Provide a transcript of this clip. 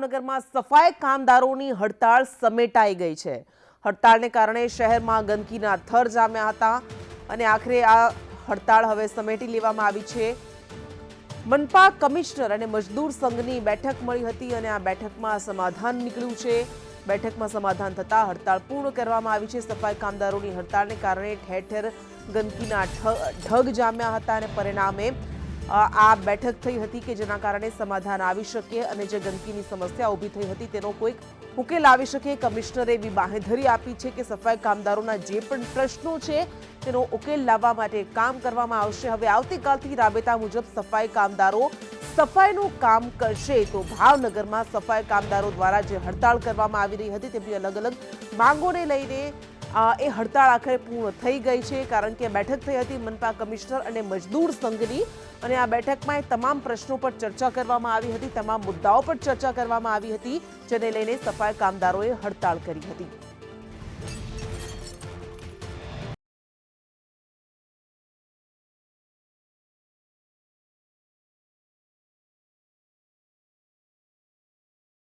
ભાવનગરમાં સફાઈ કામદારોની હડતાળ સમેટાઈ ગઈ છે. હડતાળને કારણે શહેરમાં ગંદકીના થર જામ્યા હતા અને આખરે આ હડતાળ હવે સમેટી લેવામાં આવી છે. મનપા કમિશનર અને મજદૂર સંઘની બેઠક મળી હતી અને આ બેઠકમાં સમાધાન નીકળ્યું છે. બેઠકમાં સમાધાન થતાં હડતાળ પૂર્ણ કરવામાં આવી છે. સફાઈ કામદારોની હડતાળને કારણે ઠેર ઠેર ગંદકીના ઢગ જામ્યા હતા અને પરિણામે આ બેઠક થઈ હતી કે જેના કારણે સમાધાન આવી શકે અને જે ગંદકીની સમસ્યા ઊભી થઈ હતી તેનો કોઈક ઉકેલ આવી શકે. કમિશનરે એવી બાંહેધરી આપી છે કે સફાઈ કામદારોના જે પણ પ્રશ્નો છે તેનો ઉકેલ લાવવા માટે કામ કરવામાં આવશે. હવે આવતીકાલથી રાબેતા મુજબ સફાઈ કામદારો સફાઈનું કામ કરશે તો ભાવનગરમાં સફાઈ કામદારો દ્વારા જે હડતાળ કરવામાં આવી રહી હતી તેમની અલગ અલગ માંગોને લઈને એ હડતાળ આખરે પૂર્ણ થઈ ગઈ છે, કારણ કે બેઠક થઈ હતી મનપા કમિશનર અને મજદૂર સંઘની. અને આ બેઠકમાં તમામ પ્રશ્નો પર ચર્ચા કરવામાં આવી હતી, તમામ મુદ્દાઓ પર ચર્ચા કરવામાં આવી હતી, જેને લઈને સફાઈ કામદારોએ હડતાળ કરી હતી.